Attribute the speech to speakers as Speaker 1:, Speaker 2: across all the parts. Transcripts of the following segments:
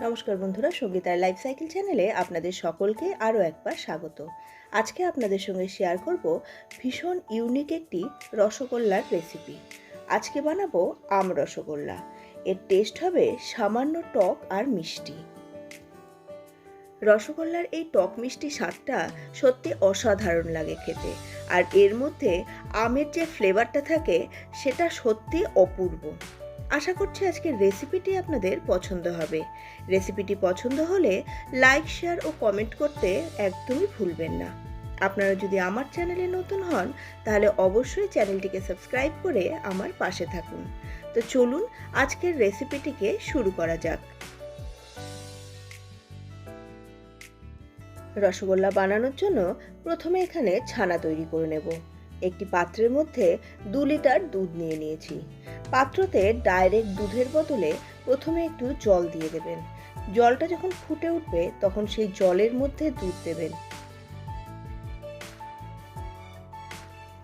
Speaker 1: নমস্কার বন্ধুরা, সঙ্গীতার life cycle চ্যানেলে আপনাদের সকলকে আরও একবার স্বাগত। আজকে আপনাদের সঙ্গে শেয়ার করব ভীষণ ইউনিক একটি রসগোল্লার রেসিপি আজকে বানাবো আম রসগোল্লা। এর টেস্ট হবে সামান্য টক আর মিষ্টি। রসগোল্লার এই টক মিষ্টি স্বাদটা সত্যি অসাধারণ লাগে খেতে। আর এর মধ্যে আমের যে ফ্লেভারটা থাকে, সেটা সত্যি অপূর্ব। আশা করছি আজকের রেসিপিটি আপনাদের পছন্দ হবে। রেসিপিটি পছন্দ হলে লাইক শেয়ার ও কমেন্ট করতে একদমই ভুলবেন না। আপনারা যদি আমার চ্যানেলে নতুন হন, তাহলে অবশ্যই চ্যানেলটিকে সাবস্ক্রাইব করে আমার পাশে থাকুন। তো চলুন আজকের রেসিপিটিকে শুরু করা যাক। রসগোল্লা বানানোর জন্য প্রথমে এখানে ছানা তৈরি করে নেব। একটি পাত্রের মধ্যে দু লিটার দুধ নিয়ে নিয়েছি। পাত্রতে ডাইরেক্ট দুধের বদলে প্রথমে একটু জল দিয়ে দেবেন। জলটা যখন ফুটে উঠবে, তখন সেই জলের মধ্যে দুধ দেবেন।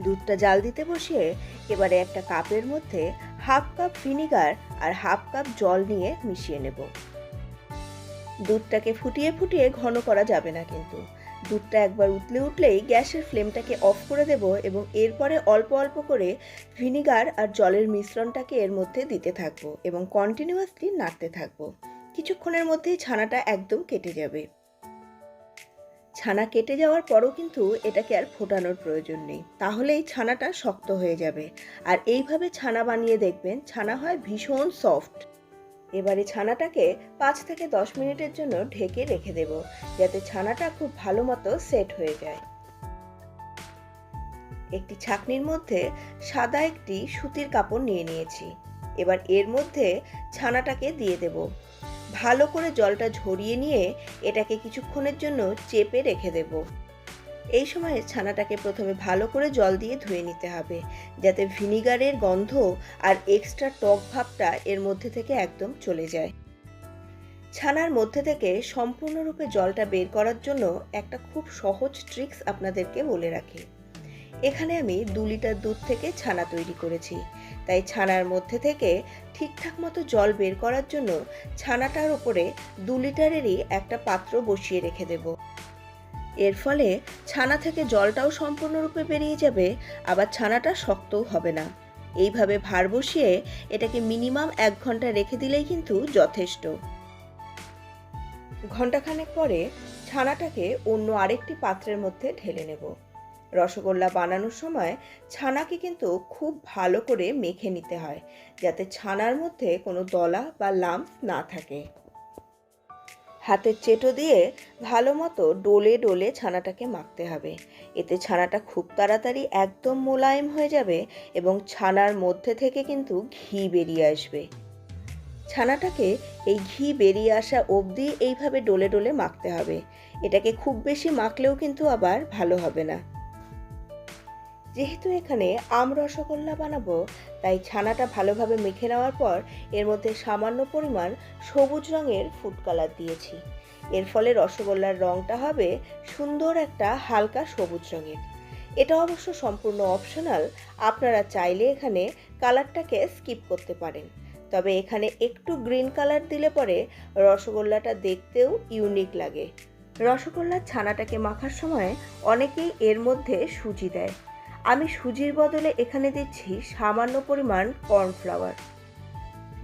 Speaker 1: দুধটা জাল দিতে বসিয়ে এবারে একটা কাপের মধ্যে হাফ কাপ ভিনিগার আর হাফ কাপ জল নিয়ে মিশিয়ে নেব। দুধটাকে ফুটিয়ে ফুটিয়ে ঘন করা যাবে না কিন্তু। দুধটা একবার উতলে উঠলেই গ্যাসের ফ্লেমটাকে অফ করে দেব এবং এরপরে অল্প অল্প করে ভিনিগার আর জলের মিশ্রণটাকে এর মধ্যে দিতে থাকব এবং কন্টিনিউয়াসলি নাড়তে থাকব। কিছুক্ষণের মধ্যেই ছানাটা একদম কেটে যাবে। ছানা কেটে যাওয়ার পরও কিন্তু এটাকে আর ফোটানোর প্রয়োজন নেই। তাহলেই ছানাটা শক্ত হয়ে যাবে। আর এইভাবে ছানা বানিয়ে দেখবেন, ছানা হয় ভীষণ সফট এবারে ছানাটাকে পাঁচ থেকে দশ মিনিটের জন্য ঢেকে রেখে দেব, যাতে ছানাটা খুব ভালো মতো সেট হয়ে যায়। একটি ছাকনির মধ্যে সাদা একটি সুতির কাপড় নিয়ে নিয়েছি। এবার এর মধ্যে ছানাটাকে দিয়ে দেব। ভালো করে জলটা ঝরিয়ে নিয়ে এটাকে কিছুক্ষণের জন্য চেপে রেখে দেব। এই সময় ছানাটাকে প্রথমে ভালো করে জল দিয়ে ধুয়ে নিতে হবে, যাতে ভিনিগারের গন্ধ আর এক্সট্রা টক ভাবটা এর মধ্যে থেকে একদম চলে যায়। ছানার মধ্যে থেকে সম্পূর্ণরূপে জলটা বের করার জন্য একটা খুব সহজ ট্রিক্স আপনাদেরকে বলে রাখি। এখানে আমি দু লিটার দুধ থেকে ছানা তৈরি করেছি, তাই ছানার মধ্যে থেকে ঠিকঠাক মতো জল বের করার জন্য ছানাটার উপরে দু লিটারেরই একটা পাত্র বসিয়ে রেখে দেবো। এর ফলে ছানা থেকে জলটাও সম্পূর্ণরূপে বেরিয়ে যাবে, আবার ছানাটা শক্তও হবে না। এইভাবে ভার বসিয়ে এটাকে মিনিমাম এক ঘণ্টা রেখে দিলেই কিন্তু যথেষ্ট। ঘন্টাখানেক পরে ছানাটাকে অন্য আরেকটি পাত্রের মধ্যে ঢেলে নেব। রসগোল্লা বানানোর সময় ছানাকে কিন্তু খুব ভালো করে মেখে নিতে হয়, যাতে ছানার মধ্যে কোনো দলা বা লাম্প না থাকে। হাতের চেটো দিয়ে ভালো মতো ডোলে ডোলে ছানাটাকে মাখতে হবে। এতে ছানাটা খুব তাড়াতাড়ি একদম মোলায়েম হয়ে যাবে এবং ছানার মধ্যে থেকে কিন্তু ঘি বেরিয়ে আসবে। ছানাটাকে এই ঘি বেরিয়ে আসা অবধি এইভাবে ডোলে ডোলে মাখতে হবে। এটাকে খুব বেশি মাখলেও কিন্তু আবার ভালো হবে না। যেহেতু এখানে আম রসগোল্লা বানাবো, তাই ছানাটা ভালোভাবে মেখে নেওয়ার পর এর মধ্যে সামান্য পরিমাণ সবুজ রঙের ফুড কালার দিয়েছি। এর ফলে রসগোল্লার রঙটা হবে সুন্দর একটা হালকা সবুজ রঙের। এটা অবশ্য সম্পূর্ণ অপশনাল আপনারা চাইলে এখানে কালারটাকে স্কিপ করতে পারেন। তবে এখানে একটু গ্রিন কালার দিলে পরে রসগোল্লাটা দেখতেও ইউনিক লাগে। রসগোল্লার ছানাটাকে মাখার সময় অনেকেই এর মধ্যে সুজি দেয়। আমি সুজির বদলে এখানে দিচ্ছি সামান্য পরিমাণ কর্নফ্লাওয়ার।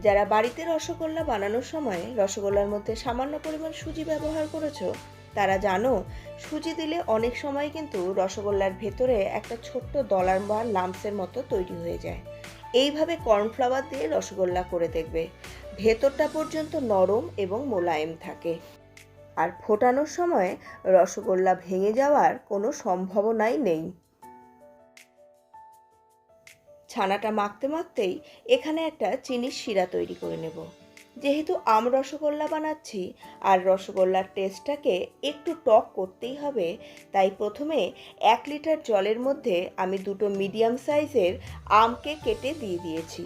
Speaker 1: যারা বাড়িতে রসগোল্লা বানানোর সময় রসগোল্লার মধ্যে সামান্য পরিমাণ সুজি ব্যবহার করেছ, তারা জানো সুজি দিলে অনেক সময় কিন্তু রসগোল্লার ভেতরে একটা ছোট্ট দলার বা লাম্পসের মতো তৈরি হয়ে যায়। এইভাবে কর্নফ্লাওয়ার দিয়ে রসগোল্লা করে দেখবে। ভেতরটা পর্যন্ত নরম এবং মোলায়েম থাকে। আর ফোটানোর সময় রসগোল্লা ভেঙে যাওয়ার কোনো সম্ভাবনাই নেই। ছানাটা মাখতে মাখতেই এখানে একটা চিনির শিরা তৈরি করে নেব। যেহেতু আম রসগোল্লা বানাচ্ছি আর রসগোল্লার টেস্টটাকে একটু টক করতেই হবে, তাই প্রথমে এক লিটার জলের মধ্যে আমি দুটো মিডিয়াম সাইজের আমকে কেটে দিয়ে দিয়েছি।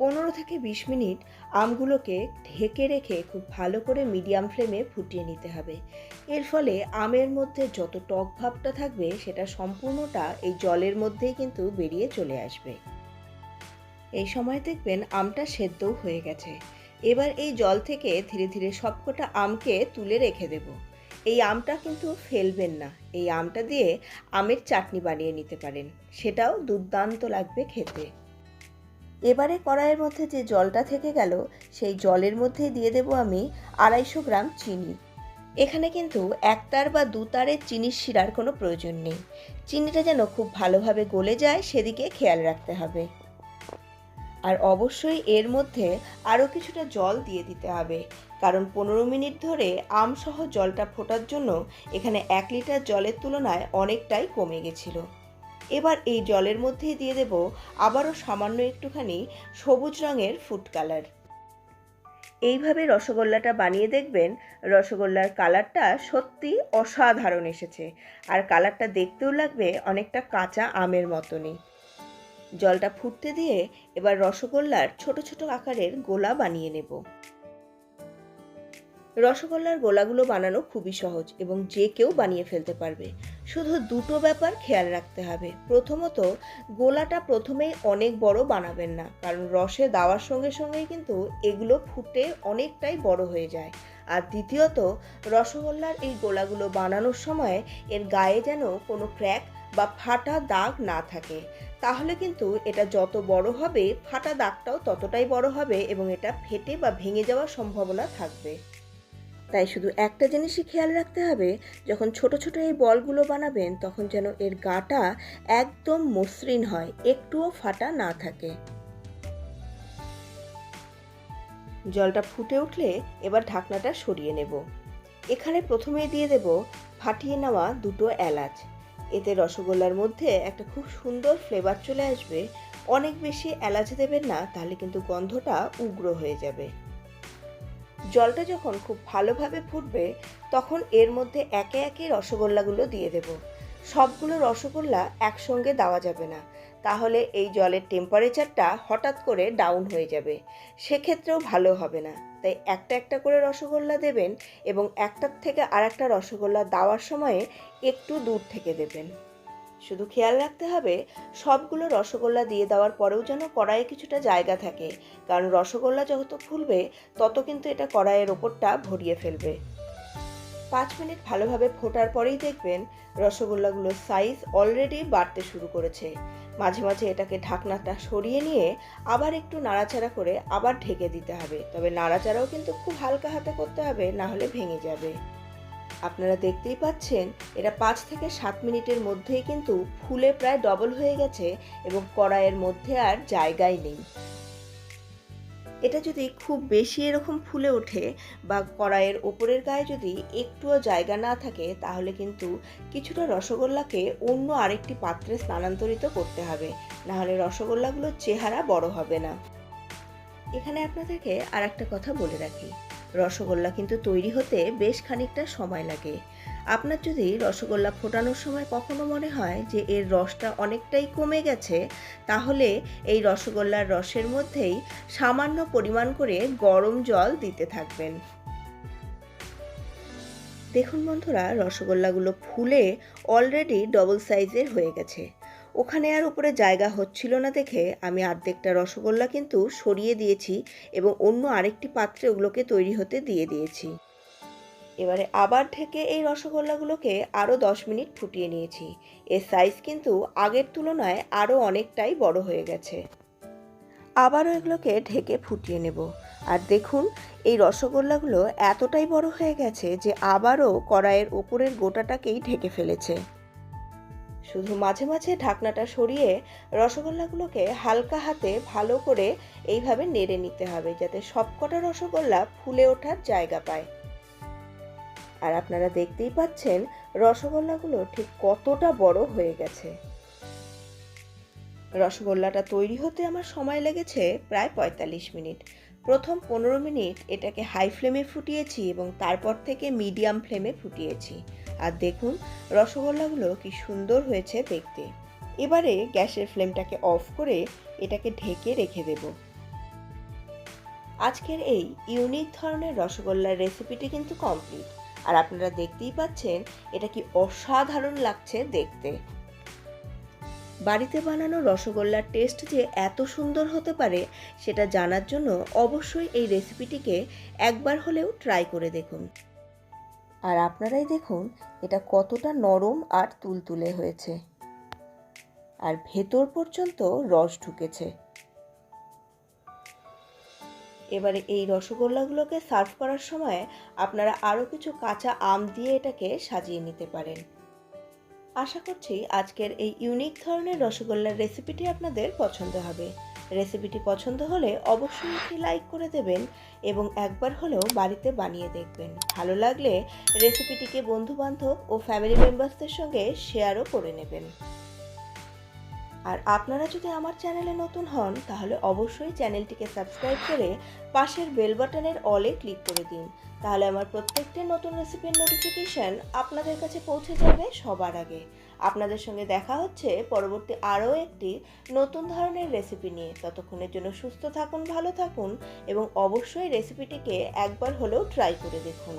Speaker 1: পনেরো থেকে বিশ মিনিট আমগুলোকে ঢেকে রেখে খুব ভালো করে মিডিয়াম ফ্লেমে ফুটিয়ে নিতে হবে। এর ফলে আমের মধ্যে যত টক ভাবটা থাকবে, সেটা সম্পূর্ণটা এই জলের মধ্যেই কিন্তু বেরিয়ে চলে আসবে। এই সময় দেখবেন আমটা সেদ্ধও হয়ে গেছে। এবার এই জল থেকে ধীরে ধীরে সবকটা আমকে তুলে রেখে দেব। এই আমটা কিন্তু ফেলবেন না। এই আমটা দিয়ে আমের চাটনি বানিয়ে নিতে পারেন। সেটাও দুর্দান্ত লাগবে খেতে। এবারে কড়াইয়ের মধ্যে যে জলটা থেকে গেল, সেই জলের মধ্যে দিয়ে দেব আমি আড়াইশো গ্রাম চিনি। এখানে কিন্তু একতার বা দুতারের চিনির শিরার কোনো প্রয়োজন নেই। চিনিটা যেন খুব ভালোভাবে গলে যায়, সেদিকে খেয়াল রাখতে হবে। আর অবশ্যই এর মধ্যে আরও কিছুটা জল দিয়ে দিতে হবে, কারণ পনেরো মিনিট ধরে আমসহ জলটা ফোটার জন্য এখানে এক লিটার জলের তুলনায় অনেকটাই কমে গেছিল। এবার এই জলের মধ্যেই দিয়ে দেব আবারও সামান্য একটুখানি সবুজ রঙের ফুড কালার এইভাবে রসগোল্লাটা বানিয়ে দেখবেন, রসগোল্লার কালারটা সত্যি অসাধারণ এসেছে। আর কালারটা দেখতেও লাগবে অনেকটা কাঁচা আমের মতনই। জলটা ফুটতে দিয়ে এবার রসগোল্লার ছোট ছোট আকারের গোলা বানিয়ে নেব। রসগোল্লার গোলাগুলো বানানো খুবই সহজ এবং যে কেউ বানিয়ে ফেলতে পারবে। শুধু দুটো ব্যাপার খেয়াল রাখতে হবে। প্রথমত, গোলাটা প্রথমেই অনেক বড় বানাবেন না, কারণ রসে দেওয়ার সঙ্গে সঙ্গেই কিন্তু এগুলো ফুটে অনেকটাই বড় হয়ে যায়। আর দ্বিতীয়ত, রসগোল্লার এই গোলাগুলো বানানোর সময় এর গায়ে যেন কোনো ক্র্যাক বা ফাটা দাগ না থাকে। তাহলে কিন্তু এটা যত বড় হবে, ফাটা দাগটাও ততটাই বড় হবে এবং এটা ফেটে বা ভেঙে যাওয়ার সম্ভাবনা থাকবে। তাই শুধু একটা জিনিসই খেয়াল রাখতে হবে, যখন ছোট ছোট এই বলগুলো বানাবেন, তখন যেন এর গাটা একদম মসৃণ হয়, একটুও ফাটা না থাকে। জলটা ফুটে উঠলে এবার ঢাকনাটা সরিয়ে নেব। এখানে প্রথমেই দিয়ে দেব ফাটিয়ে নেওয়া দুটো এলাচ। এতে রসগোল্লার মধ্যে একটা খুব সুন্দর ফ্লেভার চলে আসবে। অনেক বেশি এলাচ দেবেন না, তাহলে কিন্তু গন্ধটা উগ্র হয়ে যাবে। জলটা যখন খুব ভালোভাবে ফুটবে, তখন এর মধ্যে একে একে রসগোল্লাগুলো দিয়ে দেব। সবগুলো রসগোল্লা একসঙ্গে দেওয়া যাবে না। তাহলে এই জলের টেম্পারেচারটা হঠাৎ করে ডাউন হয়ে যাবে। সেক্ষেত্রেও ভালো হবে না। তাই একটা একটা করে রসগোল্লা দেবেন এবং একটার থেকে আর একটা রসগোল্লা দেওয়ার সময়ে একটু দূর থেকে দেবেন। শুধু খেয়াল রাখতে হবে, সবগুলো রসগোল্লা দিয়ে দেওয়ার পরেও যেন কড়াইয়ে কিছুটা জায়গা থাকে। কারণ রসগোল্লা যত ফুলবে, তত কিন্তু এটা কড়াইয়ের ওপরটা ভরিয়ে ফেলবে। পাঁচ মিনিট ভালোভাবে ফোটার পরেই দেখবেন রসগোল্লাগুলোর সাইজ অলরেডি বাড়তে শুরু করেছে। মাঝে মাঝে এটাকে ঢাকনাটা সরিয়ে নিয়ে আবার একটু নাড়াচাড়া করে আবার ঢেকে দিতে হবে। তবে নাড়াচাড়াও কিন্তু খুব হালকা হাতে করতে হবে, না হলে ভেঙে যাবে। আপনারা দেখতেই পাচ্ছেন এটা পাঁচ থেকে সাত মিনিটের মধ্যেই কিন্তু ফুলে প্রায় ডবল হয়ে গেছে এবং কড়াইয়ের মধ্যে আর জায়গাই নেই। এটা যদি খুব বেশি এরকম ফুলে ওঠে বা কড়াইয়ের ওপরের গায়ে যদি একটুও জায়গা না থাকে, তাহলে কিন্তু কিছুটা রসগোল্লাকে অন্য আরেকটি পাত্রে স্থানান্তরিত করতে হবে। নাহলে রসগোল্লাগুলোর চেহারা বড় হবে না। এখানে আপনাদেরকে আর একটা কথা বলে রাখি। রসগোল্লা কিন্তু তৈরি হতে বেশ খানিকটা সময় লাগে। আপনার যদি রসগোল্লা ফোটানোর সময় কখনো মনে হয় যে এর রসটা অনেকটাই কমে গেছে, তাহলে এই রসগোল্লার রসের মধ্যেই সামান্য পরিমাণ করে গরম জল দিতে থাকবেন। দেখুন বন্ধুরা, রসগোল্লাগুলো ফুলে অলরেডি ডবল সাইজের হয়ে গেছে। ওখানে আর উপরে জায়গা হচ্ছিল না দেখে আমি অর্ধেকটা রসগোল্লা কিন্তু সরিয়ে দিয়েছি এবং অন্য আরেকটি পাত্রে ওগুলোকে তৈরি হতে দিয়ে দিয়েছি। এবারে আবার ঢেকে এই রসগোল্লাগুলোকে আরও দশ মিনিট ফুটিয়ে নিয়েছি। এর সাইজ কিন্তু আগের তুলনায় আরও অনেকটাই বড় হয়ে গেছে। আবারও এগুলোকে ঢেকে ফুটিয়ে নেব। আর দেখুন, এই রসগোল্লাগুলো এতটাই বড় হয়ে গেছে যে আবারও কড়াইয়ের ওপরের গোটাটাকেই ঢেকে ফেলেছে। শুধু মাঝে মাঝে ঢাকনাটা সরিয়ে রসগোল্লাগুলোকে হালকা হাতে ভালো করে এইভাবে নেড়ে নিতে হবে যাতে সবকটা রসগোল্লা ফুলে ওঠার জায়গা পায়। আর আপনারা দেখতেই পাচ্ছেন রসগোল্লাগুলো ঠিক কতটা বড় হয়ে গেছে। রসগোল্লাটা তৈরি হতে আমার সময় লেগেছে প্রায় পঁয়তাল্লিশ মিনিট। প্রথম পনেরো মিনিট এটাকে হাই ফ্লেমে ফুটিয়েছি এবং তারপর থেকে মিডিয়াম ফ্লেমে ফুটিয়েছি। আর দেখুন, রসগোল্লাগুলো কি সুন্দর হয়েছে দেখতে। এবারে গ্যাসের ফ্লেমটাকে অফ করে এটাকে ঢেকে রেখে দেব। আজকের এই ইউনিক ধরনের রসগোল্লার রেসিপিটি কিন্তু কমপ্লিট। আর আপনারা দেখতেই পাচ্ছেন, এটা কি অসাধারণ লাগছে দেখতে। বাড়িতে বানানো রসগোল্লার টেস্ট যে এত সুন্দর হতে পারে, সেটা জানার জন্য অবশ্যই এই রেসিপিটিকে একবার হলেও ট্রাই করে দেখুন। আর আপনারাই দেখুন এটা কতটা নরম আর তুলতুলে হয়েছে। আর ভেতর পর্যন্ত রস ঢুকেছে। এবারে এই রসগোল্লাগুলোকে সার্ভ করার সময় আপনারা আরও কিছু কাঁচা আম দিয়ে এটাকে সাজিয়ে নিতে পারেন। আশা করছি আজকের এই ইউনিক ধরনের রসগোল্লার রেসিপিটি আপনাদের পছন্দ হবে। রেসিপিটি পছন্দ হলে অবশ্যই একটি লাইক করে দেবেন এবং একবার হলেও বাড়িতে বানিয়ে দেখবেন। ভালো লাগলে রেসিপিটিকে বন্ধুবান্ধব ও ফ্যামিলি মেম্বার্সদের সঙ্গে শেয়ারও করে নেবেন। আর আপনারা যদি আমার চ্যানেলে নতুন হন, তাহলে অবশ্যই চ্যানেলটিকে সাবস্ক্রাইব করে পাশের বেল বাটনের অলে ক্লিক করে দিন। তাহলে আমার প্রত্যেকটি নতুন রেসিপির নোটিফিকেশান আপনাদের কাছে পৌঁছে যাবে সবার আগে। আপনাদের সঙ্গে দেখা হচ্ছে পরবর্তী আরও একটি নতুন ধরনের রেসিপি নিয়ে। ততক্ষণের জন্য সুস্থ থাকুন, ভালো থাকুন এবং অবশ্যই রেসিপিটিকে একবার হলেও ট্রাই করে দেখুন।